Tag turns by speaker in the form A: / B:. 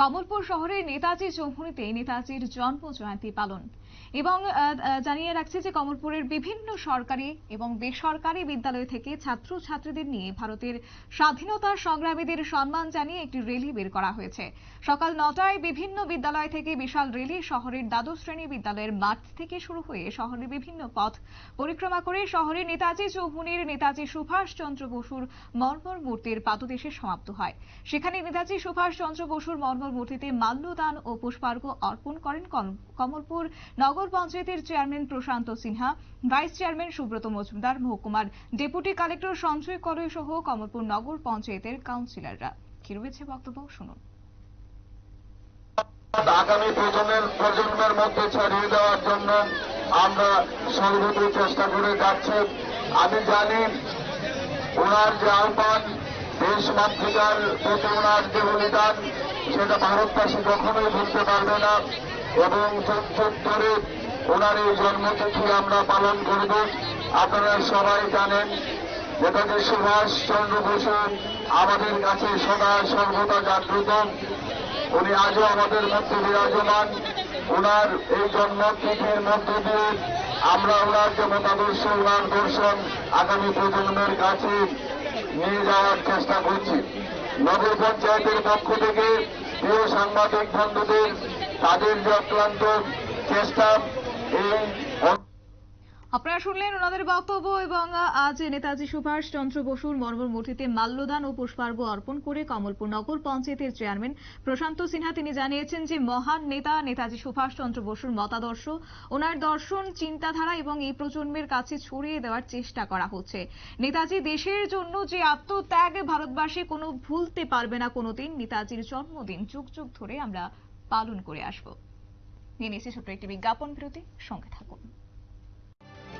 A: কমলপুর শহরের নেতাজি চৌমুহনীতে নেতাজির জন্ম জয়ন্তী পালন। এবং জানিয়ে রাখছি যে কমলপুরের বিভিন্ন সরকারি এবং বেসরকারি বিদ্যালয় থেকে ছাত্র ছাত্রীদের নিয়ে ভারতের স্বাধীনতা সংগ্রামীদের সম্মান জানিয়ে একটি র্যালি বের করা হয়েছে। সকাল নটায় বিভিন্ন বিদ্যালয় থেকে বিশাল র্যালি শহরের দ্বাদশ শ্রেণি বিদ্যালয়ের মাঠ থেকে শুরু হয়ে শহরের বিভিন্ন পথ পরিক্রমা করে শহরের নেতাজি চৌমুহনীর নেতাজি সুভাষ চন্দ্র বসুর মর্মর মূর্তির পাদদেশে সমাপ্ত হয়। সেখানে নেতাজি সুভাষ চন্দ্র বসুর মর্মর মূর্তিতে মাল্যদান ও পুষ্পার্ঘ্য অর্পণ করেন কমলপুর নগর পঞ্চায়েতের chairman Prashanta Sinha, vice chairman Subrata Majumdar, মহকুমার ডেপুটি কালেক্টর সঞ্জয় কলই সহ কমলপুর নগর পঞ্চায়েতের কাউন্সিলররা। কি রয়েছে বক্তব্য? শুনুন।
B: আগামী প্রজন্মের প্রজন্মের মধ্যে ছড়িয়ে দেওয়ার জন্য আমরা সর্বত্র চেষ্টা করে যাচ্ছি। আমি জানি ওনার যে আহ্বান দেশ মাতৃকার প্রতি যে বলিদান, সেটা ভারতবাসী কখনোই ভুলতে পারবে না এবং যুগ ধরে ওনার এই জন্মতিথি আমরা পালন করব। আপনারা সবাই জানেন নেতাজি সুভাষ চন্দ্র বসু আমাদের কাছে সদা সর্বদা জাগ্রত। উনি আজও আমাদের মধ্যে বিরাজমান। ওনার এই জন্মতিথির মধ্য দিয়ে আমরা ওনার যে মতাদর্শ, ওনার দর্শন আগামী প্রজন্মের কাছে নিয়ে যাওয়ার চেষ্টা করছি। নগর পঞ্চায়েতের পক্ষ থেকে প্রিয় সাংবাদিক বন্ধুদের, তাদের যে অক্লান্ত চেষ্টা, এই
A: আপনারা শুনলেন ওনাদের বক্তব্য এবং আজ নেতাজি সুভাষ চন্দ্র বসুর মর্মর মূর্তিতে মাল্যদান ও পুষ্পার্ঘ্য অর্পণ করে কমলপুর নগর পঞ্চায়েতের চেয়ারম্যান প্রশান্ত সিনহা, তিনি জানিয়েছেন যে মহান নেতা নেতাজি সুভাষ চন্দ্র বসুর মতাদর্শ, ওনার দর্শন, চিন্তাধারা এবং এই প্রজন্মের কাছে ছড়িয়ে দেওয়ার চেষ্টা করা হচ্ছে। নেতাজি, দেশের জন্য যে আত্মত্যাগ ভারতবাসী কোনো ভুলতে পারবে না কোনোদিন, নেতাজির জন্মদিন যুগ যুগ ধরে আমরা পালন করে আসব। নিয়ে নিচ্ছি ছোট্ট একটি বিজ্ঞাপন বিরতি, সঙ্গে থাকুন।